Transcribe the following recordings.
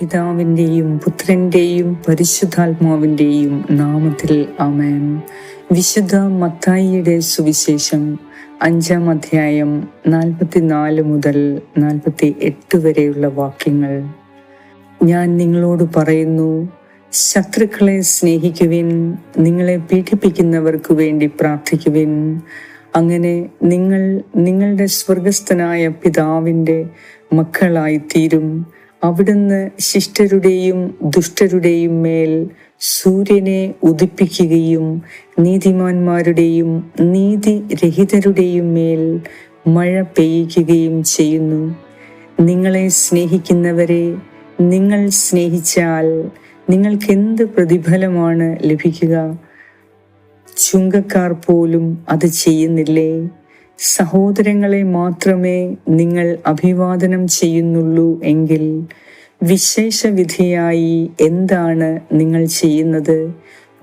പിതാവിന്റെയും പുത്രന്റെയും പരിശുദ്ധാത്മാവിന്റെയും നാമത്തിൽ ആമേൻ. വിശുദ്ധ മത്തായിയുടെ സുവിശേഷം അഞ്ചാം അധ്യായം നാൽപ്പത്തിനാല് മുതൽ നാൽപ്പത്തി എട്ട് വരെയുള്ള വാക്യങ്ങൾ. ഞാൻ നിങ്ങളോട് പറയുന്നു ശത്രുക്കളെ സ്നേഹിക്കുവിൻ നിങ്ങളെ പീഡിപ്പിക്കുന്നവർക്ക് വേണ്ടി പ്രാർത്ഥിക്കുവിൻ. അങ്ങനെ നിങ്ങൾ നിങ്ങളുടെ സ്വർഗസ്ഥനായ പിതാവിന്റെ മക്കളായിത്തീരും. അവിടുന്ന് ശിഷ്ടരുടെയും ദുഷ്ടരുടെയും മേൽ സൂര്യനെ ഉദിപ്പിക്കുകയും നീതിമാന്മാരുടെയും നീതിരഹിതരുടെയും മേൽ മഴ പെയ്യിക്കുകയും ചെയ്യുന്നു. നിങ്ങളെ സ്നേഹിക്കുന്നവരെ നിങ്ങൾ സ്നേഹിച്ചാൽ നിങ്ങൾക്ക് എന്ത് പ്രതിഫലമാണ് ലഭിക്കുക? ചുങ്കക്കാർ പോലും അത് ചെയ്യുന്നില്ലേ? സഹോദരങ്ങളെ മാത്രമേ നിങ്ങൾ അഭിവാദനം ചെയ്യുന്നുള്ളൂ എങ്കിൽ വിശേഷവിധിയായി എന്താണ് നിങ്ങൾ ചെയ്യുന്നത്?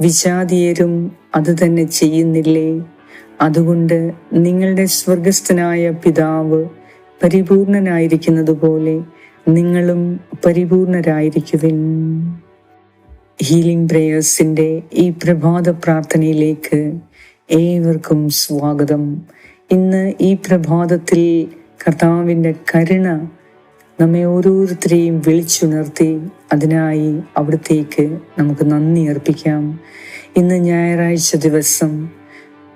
വിജാതീയരും അത് തന്നെ ചെയ്യുന്നില്ലേ? അതുകൊണ്ട് നിങ്ങളുടെ സ്വർഗസ്ഥനായ പിതാവ് പരിപൂർണനായിരിക്കുന്നത് പോലെ നിങ്ങളും പരിപൂർണരായിരിക്കുവിൻ. ഹീലിംഗ് പ്രേയേഴ്സിന്റെ ഈ പ്രഭാത പ്രാർത്ഥനയിലേക്ക് ഏവർക്കും സ്വാഗതം. ഇന്ന് ഈ പ്രഭാതത്തിൽ കർത്താവിന്റെ കരുണ നമ്മെ ഓരോരുത്തരെയും വിളിച്ചുണർത്തി അതിനായി അവിടത്തേക്ക് നമുക്ക് നന്ദി അർപ്പിക്കാം. ഇന്ന് ഞായറാഴ്ച ദിവസം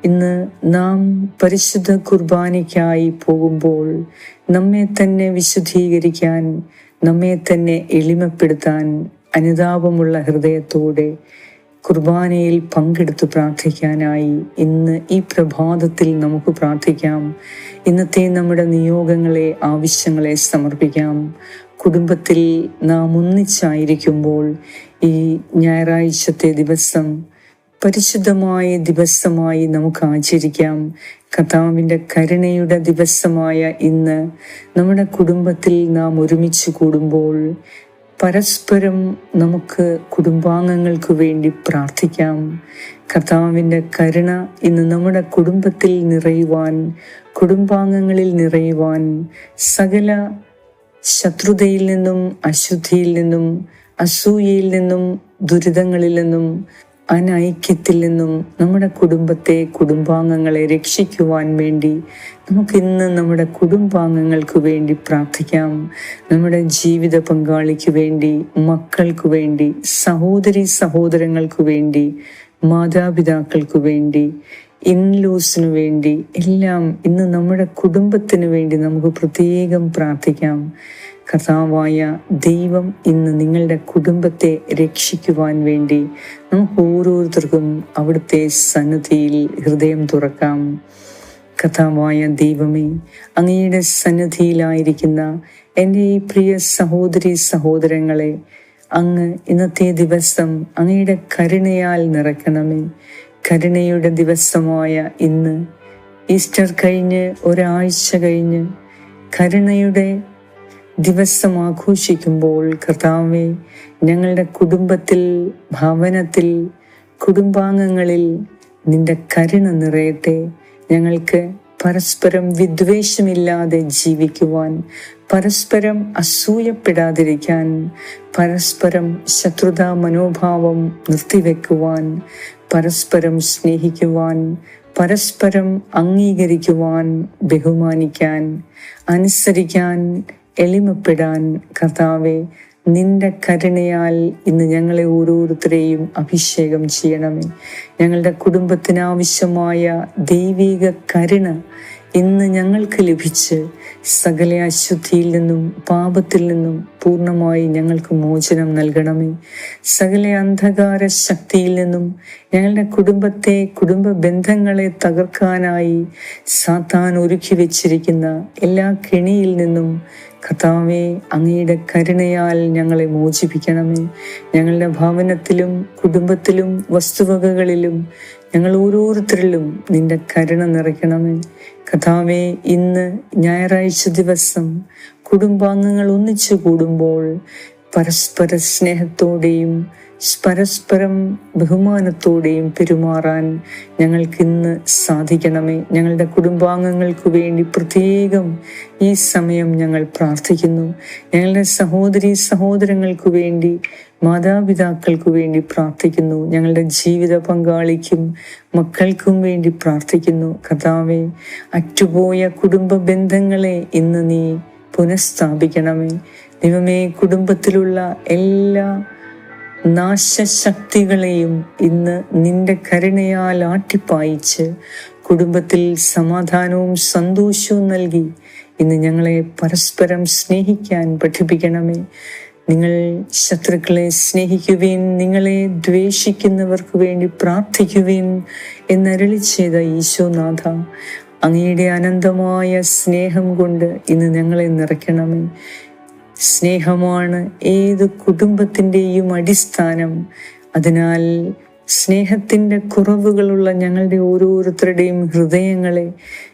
ഇന്ന് നാം പരിശുദ്ധ കുർബാനയ്ക്കായി പോകുമ്പോൾ നമ്മെ തന്നെ വിശുദ്ധീകരിക്കാൻ നമ്മെ തന്നെ എളിമപ്പെടുത്താൻ അനുതാപമുള്ള ഹൃദയത്തോടെ കുർബാനയിൽ പങ്കെടുത്ത് പ്രാർത്ഥിക്കാനായി ഇന്ന് ഈ പ്രഭാതത്തിൽ നമുക്ക് പ്രാർത്ഥിക്കാം. ഇന്നത്തെ നമ്മുടെ നിയോഗങ്ങളെ ആവശ്യങ്ങളെ സമർപ്പിക്കാം. കുടുംബത്തിൽ നാം ഒന്നിച്ചായിരിക്കുമ്പോൾ ഈ ഞായറാഴ്ചത്തെ ദിവസം പരിശുദ്ധമായ ദിവസമായി നമുക്ക് ആചരിക്കാം. കഥാവിന്റെ കരുണയുടെ ദിവസമായ ഇന്ന് നമ്മുടെ കുടുംബത്തിൽ നാം ഒരുമിച്ച് കൂടുമ്പോൾ പരസ്പരം നമുക്ക് കുടുംബാംഗങ്ങൾക്ക് വേണ്ടി പ്രാർത്ഥിക്കാം. കർത്താവിന്റെ കരുണ ഇന്ന് നമ്മുടെ കുടുംബത്തിൽ നിറയുവാൻ കുടുംബാംഗങ്ങളിൽ നിറയുവാൻ സകല ശത്രുതയിൽ നിന്നും അശുദ്ധിയിൽ നിന്നും അസൂയയിൽ നിന്നും ദുരിതങ്ങളിൽ നിന്നും അനൈക്യത്തിൽ നിന്നും നമ്മുടെ കുടുംബത്തെ കുടുംബാംഗങ്ങളെ രക്ഷിക്കുവാൻ വേണ്ടി നമുക്ക് ഇന്ന് നമ്മുടെ കുടുംബാംഗങ്ങൾക്ക് വേണ്ടി പ്രാർത്ഥിക്കാം. നമ്മുടെ ജീവിത പങ്കാളിക്ക് വേണ്ടി മക്കൾക്ക് വേണ്ടി സഹോദരി സഹോദരങ്ങൾക്ക് വേണ്ടി മാതാപിതാക്കൾക്ക് വേണ്ടി ഇൻലൂസിനു വേണ്ടി എല്ലാം ഇന്ന് നമ്മുടെ കുടുംബത്തിന് വേണ്ടി നമുക്ക് പ്രത്യേകം പ്രാർത്ഥിക്കാം. കഥാവായ ദൈവം ഇന്ന് നിങ്ങളുടെ കുടുംബത്തെ രക്ഷിക്കുവാൻ വേണ്ടി നമുക്ക് ഓരോരുത്തർക്കും അവിടുത്തെ സന്നദ്ധിയിൽ ഹൃദയം തുറക്കാം. കഥാവായ ദൈവമേ അങ്ങയുടെ സന്നിധിയിലായിരിക്കുന്ന എന്റെ ഈ പ്രിയ സഹോദരി സഹോദരങ്ങളെ അങ്ങ് ഇന്നത്തെ ദിവസം അങ്ങയുടെ കരുണയാൽ നിറക്കണമേ കരുണയുടെ ദിവസമായ ഇന്ന് ഈസ്റ്റർ കഴിഞ്ഞ് ഒരാഴ്ച കഴിഞ്ഞ് കരുണയുടെ ദിവസം ആഘോഷിക്കുമ്പോൾ കർത്താവെ ഞങ്ങളുടെ കുടുംബത്തിൽ ഭവനത്തിൽ കുടുംബാംഗങ്ങളിൽ നിന്റെ കരുണ നിറയട്ടെ. ഞങ്ങൾക്ക് പരസ്പരം വിദ്വേഷമില്ലാതെ ജീവിക്കുവാൻ പരസ്പരം അസൂയപ്പെടാതിരിക്കാൻ പരസ്പരം ശത്രുതാ മനോഭാവം നിർത്തിവെക്കുവാൻ പരസ്പരം സ്നേഹിക്കുവാൻ പരസ്പരം അംഗീകരിക്കുവാൻ ബഹുമാനിക്കാൻ അനുസരിക്കാൻ എളിമപ്പെടാൻ കർത്താവെ നിന്റെ കരുണയാൽ ഇന്ന് ഞങ്ങളെ ഓരോരുത്തരെയും അഭിഷേകം ചെയ്യണമേ. ഞങ്ങളുടെ കുടുംബത്തിനാവശ്യമായ ദൈവിക കരുണ ഇന്ന് ഞങ്ങൾക്ക് ലഭിച്ച് സകല അശുദ്ധിയിൽ നിന്നും പാപത്തിൽ നിന്നും പൂർണമായി ഞങ്ങൾക്ക് മോചനം നൽകണമേ. സകല അന്ധകാര ശക്തിയിൽ നിന്നും ഞങ്ങളുടെ കുടുംബത്തെ കുടുംബ ബന്ധങ്ങളെ തകർക്കാനായി സാത്താൻ ഒരുക്കി വെച്ചിരിക്കുന്ന എല്ലാ കെണിയിൽ നിന്നും കർത്താവെ അങ്ങയുടെ കരുണയാൽ ഞങ്ങളെ മോചിപ്പിക്കണമേ. ഞങ്ങളുടെ ഭവനത്തിലും കുടുംബത്തിലും വസ്തുവകകളിലും ഞങ്ങൾ ഓരോരുത്തരിലും നിന്റെ കരുണ നിറയ്ക്കണമേ. കഥാവെ ഇന്ന് ഞായറാഴ്ച ദിവസം കുടുംബാംഗങ്ങൾ ഒന്നിച്ചു കൂടുമ്പോൾ പരസ്പര സ്നേഹത്തോടെയും പരസ്പരം ബഹുമാനത്തോടെയും പെരുമാറാൻ ഞങ്ങൾക്കിന്ന് സാധിക്കണമേ. ഞങ്ങളുടെ കുടുംബാംഗങ്ങൾക്ക് വേണ്ടി പ്രത്യേകം ഈ സമയം ഞങ്ങൾ പ്രാർത്ഥിക്കുന്നു. ഞങ്ങളുടെ സഹോദരി സഹോദരങ്ങൾക്ക് വേണ്ടി മാതാപിതാക്കൾക്ക് വേണ്ടി പ്രാർത്ഥിക്കുന്നു. ഞങ്ങളുടെ ജീവിത പങ്കാളിക്കും മക്കൾക്കും വേണ്ടി പ്രാർത്ഥിക്കുന്നു. കഥാവെ അറ്റുപോയ കുടുംബ ബന്ധങ്ങളെ ഇന്ന് നീ പുനഃസ്ഥാപിക്കണമേ. ദൈവമേ കുടുംബത്തിലുള്ള എല്ലാ നാശശക്തികളെയും ഇന്ന് നിന്റെ കരുണയാൽ ആട്ടിപ്പായിച്ച് കുടുംബത്തിൽ സമാധാനവും സന്തോഷവും നൽകി ഇന്ന് ഞങ്ങളെ പരസ്പരം സ്നേഹിക്കാൻ പഠിപ്പിക്കണമേ. നിങ്ങൾ ശത്രുക്കളെ സ്നേഹിക്കുവേൻ നിങ്ങളെ ദ്വേഷിക്കുന്നവർക്ക് വേണ്ടി പ്രാർത്ഥിക്കുവേൻ എന്നരളി ചെയ്ത ഈശോനാഥ. അങ്ങയുടെ അനന്തമായ സ്നേഹം കൊണ്ട് ഇന്ന് ഞങ്ങളെ നിറയ്ക്കണമേ. സ്നേഹമാണ് ഏത് കുടുംബത്തിന്റെയും അടിസ്ഥാനം. അതിനാൽ സ്നേഹത്തിന്റെ കുറവുകളുള്ള ഞങ്ങളുടെ ഓരോരുത്തരുടെയും ഹൃദയങ്ങളെ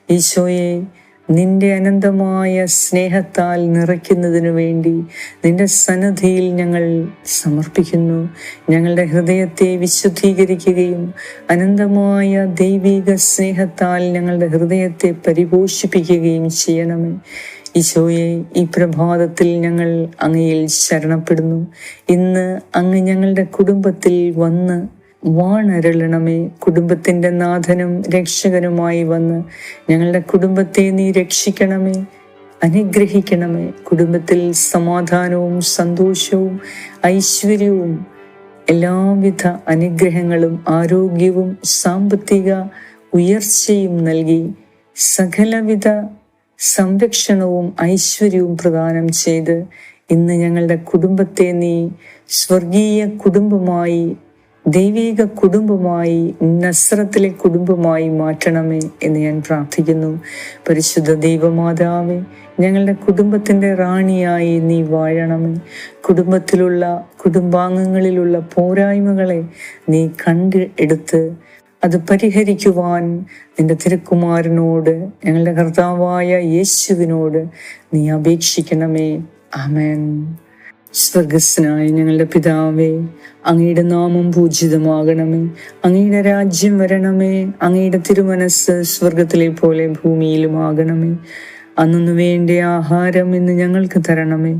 ഈശോയെ നിന്റെ അനന്തമായ സ്നേഹത്താൽ നിറയ്ക്കുന്നതിനു വേണ്ടി നിന്റെ സന്നദ്ധിയിൽ ഞങ്ങൾ സമർപ്പിക്കുന്നു. ഞങ്ങളുടെ ഹൃദയത്തെ വിശുദ്ധീകരിക്കുകയും അനന്തമായ ദൈവിക സ്നേഹത്താൽ ഞങ്ങളുടെ ഹൃദയത്തെ പരിപോഷിപ്പിക്കുകയും ചെയ്യണമേ. ഈശോയെ ഈ പ്രഭാതത്തിൽ ഞങ്ങൾ അങ്ങയിൽ ശരണപ്പെടുന്നു. ഇന്ന് അങ്ങ് ഞങ്ങളുടെ കുടുംബത്തിൽ വന്ന് വാണരളണമേ. കുടുംബത്തിന്റെ നാഥനും രക്ഷകനുമായി വന്ന് ഞങ്ങളുടെ കുടുംബത്തെ നീ രക്ഷിക്കണമേ അനുഗ്രഹിക്കണമേ. കുടുംബത്തിൽ സമാധാനവും സന്തോഷവും ഐശ്വര്യവും എല്ലാവിധ അനുഗ്രഹങ്ങളും ആരോഗ്യവും സാമ്പത്തിക ഉയർച്ചയും നൽകി സകലവിധ സംരക്ഷണവും ഐശ്വര്യവും പ്രദാനം ചെയ്ത് ഇന്ന് ഞങ്ങളുടെ കുടുംബത്തെ നീ സ്വർഗീയ കുടുംബമായി ദൈവീക കുടുംബമായി നസ്രത്തിലെ കുടുംബമായി മാറ്റണമേ എന്ന് ഞാൻ പ്രാർത്ഥിക്കുന്നു. പരിശുദ്ധ ദൈവമാതാവേ ഞങ്ങളുടെ കുടുംബത്തിന്റെ റാണിയായി നീ വാഴണമേ. കുടുംബത്തിലുള്ള കുടുംബാംഗങ്ങളിലുള്ള പോരായ്മകളെ നീ കണ്ട് എടുത്ത് അത് പരിഹരിക്കുവാൻ നിന്റെ തിരുക്കുമാരനോട് ഞങ്ങളുടെ കർത്താവായ യേശുവിനോട് നീ അപേക്ഷിക്കണമേ. ആമേൻ. സ്വർഗസ്നായ ഞങ്ങളുടെ പിതാവേ അങ്ങയുടെ നാമം പൂജിതമാകണമേ. അങ്ങയുടെ രാജ്യം വരണമേ. അങ്ങയുടെ തിരുമനസ് സ്വർഗത്തിലെ പോലെ ഭൂമിയിലുമാകണമേ. അന്നു വേണ്ട ആഹാരം ഇന്ന് ഞങ്ങൾക്ക് തരണമേ.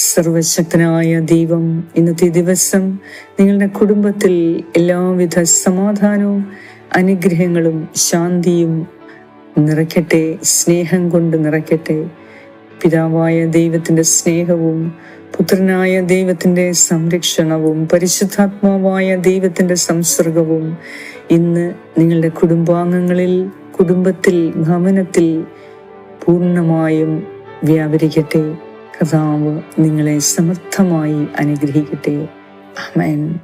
സർവശക്തനായ ദൈവം ഇന്നത്തെ ദിവസം നിങ്ങളുടെ കുടുംബത്തിൽ എല്ലാവിധ സമാധാനവും അനുഗ്രഹങ്ങളും ശാന്തിയും നിറയ്ക്കട്ടെ സ്നേഹം കൊണ്ട് നിറയ്ക്കട്ടെ. പിതാവായ ദൈവത്തിന്റെ സ്നേഹവും പുത്രനായ ദൈവത്തിന്റെ സംരക്ഷണവും പരിശുദ്ധാത്മാവായ ദൈവത്തിന്റെ സംസർഗവും ഇന്ന് നിങ്ങളുടെ കുടുംബാംഗങ്ങളിൽ കുടുംബത്തിൽ ഗമനത്തിൽ പൂർണമായും വ്യാപരിക്കട്ടെ. കഥാവ് നിങ്ങളെ സമർത്ഥമായി അനുഗ്രഹിക്കട്ടെ. അമേൻ